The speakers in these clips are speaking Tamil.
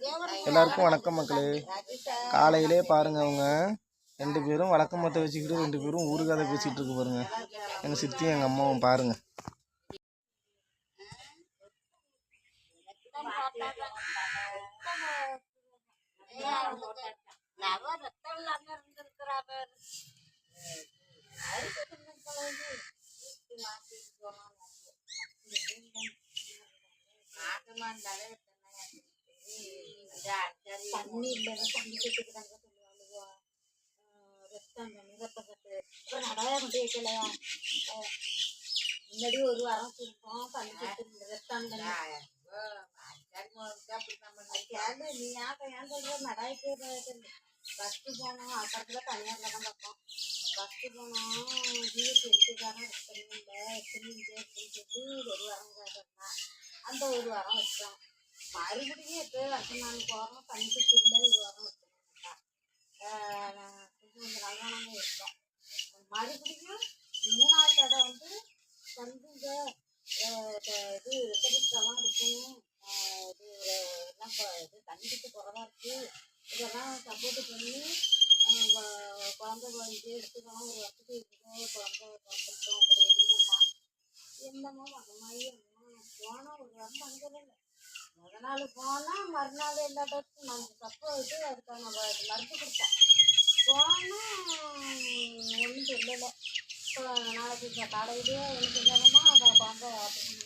எல்லாருக்கும் வணக்கம் மக்களே. காலையிலே பாருங்க அவங்க. ரெண்டு பேரும் வழக்கமத்தை வச்சுக்கிட்டு ரெண்டு பேரும் ஊருக்காத பேசிட்டு இருக்கு பாருங்க. எங்க சித்தியும் எங்க அம்மாவும் பாருங்க. தண்ணி இல்லைன்னு தண்ணி கேட்டுக்கிறாங்க சொல்லுவாளுவோ ரத்தம் ரத்த கட்டு அப்புறம் நடாயா கொண்டு வைக்கலையா முன்னாடி ஒரு வாரம் கொடுப்போம் தண்ணி கட்டு ரத்தம் கேளு நீ ஏன் ஏன் சொல்ற நடாய்க்கு ஃபஸ்ட்டு போனோம் அப்புறத்துல தனியார் தான் பார்ப்போம் ஃபஸ்ட்டு போனோம் ஜீவத்தை எடுத்துக்காரன் தண்ணி இல்லை எத்தனை இல்லை அப்படின்னு சொல்லி ஒரு வாரம் கேட்டோம்னா அந்த ஒரு வாரம் வச்சோம் மறுபடியும் எப்போ அடுத்த நாள் போகிறோம் தண்ணி இல்லை ஒரு வாரம் வச்சுருந்தா கொஞ்சம் நல்லா நாங்கள் இருக்கோம். மறுபடியும் மூணாவது கடை வந்து வந்து இந்த இது வெத்தடிக்கலாம் இருக்கணும் இது எல்லாம் இது தண்ணிக்கு குறவா இருக்கு. இதெல்லாம் சப்போர்ட் பண்ணி அஹ், குழந்தை வந்து எடுத்துக்கலாம். ஒரு வருஷத்துக்கு இருக்கோ குழந்தை பிறந்துட்டோம் அப்படி இருக்குமா என்னமோ அந்த மாதிரி போனால் ஒரு வாரம் அங்கே நாள் போனால் மறுநாள் எல்லா டாக்டரும் நம்ம தப்பு இது அதுக்கான மருந்து கொடுத்தேன் போனால் ஒன்றும் இல்லை இப்போ நாளைக்கு காலையிலேயே எனக்கு இல்லைன்னா அதை குழந்தை operation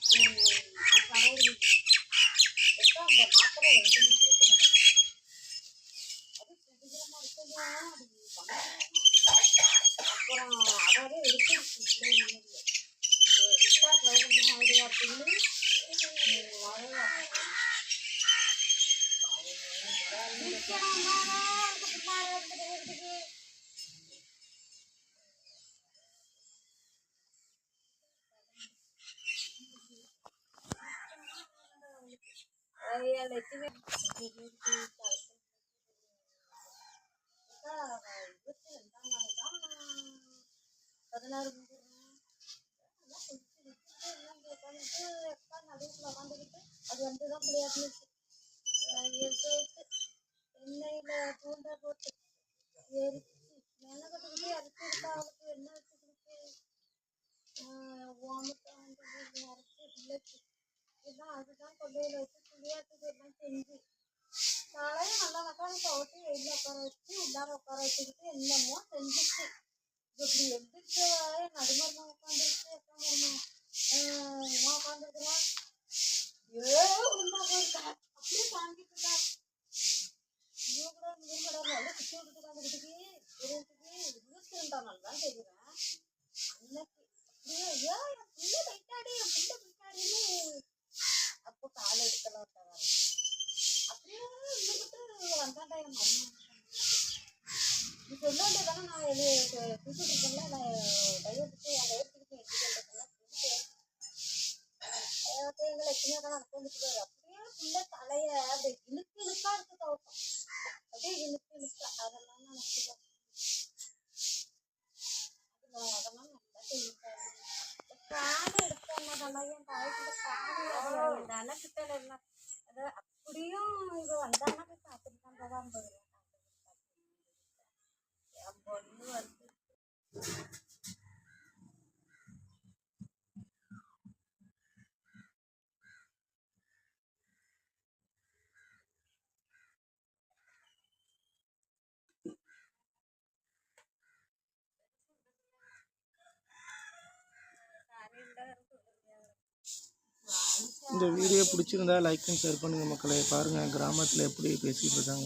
கடவுள் அந்த மாத்திரை ரெண்டு மாத்திரை அது சீக்கிரமா இருக்குதா அது அப்புறம் அதாவது எடுத்துருச்சு இல்லை நிம்மதி விட்டா பதினஞ்சு ஆயிடுவா அப்படின்னு பதினாறு அது வந்து தான் விளையாட்டுச்சு எண்ணெயில பூண்டை போட்டு எரிச்சு மெனக்கட்டுக்கிட்டே அரைச்சி விட்டா அவளுக்கு எண்ணெய் வச்சு கொடுத்து ஓமத்தை வந்து அரைச்சி பிள்ளைக்கு இதுதான் அதுதான் கொள்ளையில வச்சு புளியாட்டுக்கு எல்லாம் செஞ்சு காலையில் நல்லா மக்காளி போட்டு உட்கார வச்சு உள்ளார உட்கார வச்சுக்கிட்டு என்னமோ செஞ்சுச்சு. இப்படி எந்திரிச்சு நடுமரமா உட்காந்துருச்சு உட்காந்துருமா உமா உட்காந்துருக்குறான். ஏ உமா போயிருக்கா அப்படியே தாங்கிட்டு இருக்கா. இவங்க இவங்க நல்லா குச்சி விட்டுட்டு உட்காந்துக்கிட்டு இருந்துட்டு இருபத்தி ரெண்டாம் நாள் தான் தெரியுறேன் அன்னைக்கு அப்படியே ஐயோ என் பிள்ளை போயிட்டாடி என் பிள்ளை போயிட்டாடின்னு அப்போ காலை எடுக்கலாம் விட்டாரு அப்படியே இருந்துக்கிட்டு வந்தாண்டா என் மருமகன் நீ சொல்ல வேண்டியதானே நான் இது தூக்கிட்டு இருக்கேன்ல நான் டைவர்ட்டுக்கு என் டைவர்ட்டுக்கு எடுத்துக்கிட்டேன் எங்களை லட்சுமியாக தான் நடந்துட்டு அப்படியே பிள்ளை தலைய அப்படியே இழுக்கு இழுக்கா இருக்கு தோட்டம் அப்படியே இழுக்கு இழுக்கா அதெல்லாம் நினைச்சுக்கோ அதெல்லாம் நல்லா செய்யுங்க அது அப்படியும் இவ வந்தாங்கன்னா போய் பார்த்துட்டு தான் போவான் என் பொண்ணு வந்து இந்த வீடியோ பிடிச்சிருந்தா லைக் அண்ட் ஷேர் பண்ணுங்கள் மக்களை. பாருங்கள் கிராமத்தில் எப்படி பேசிகிட்டு இருக்காங்க.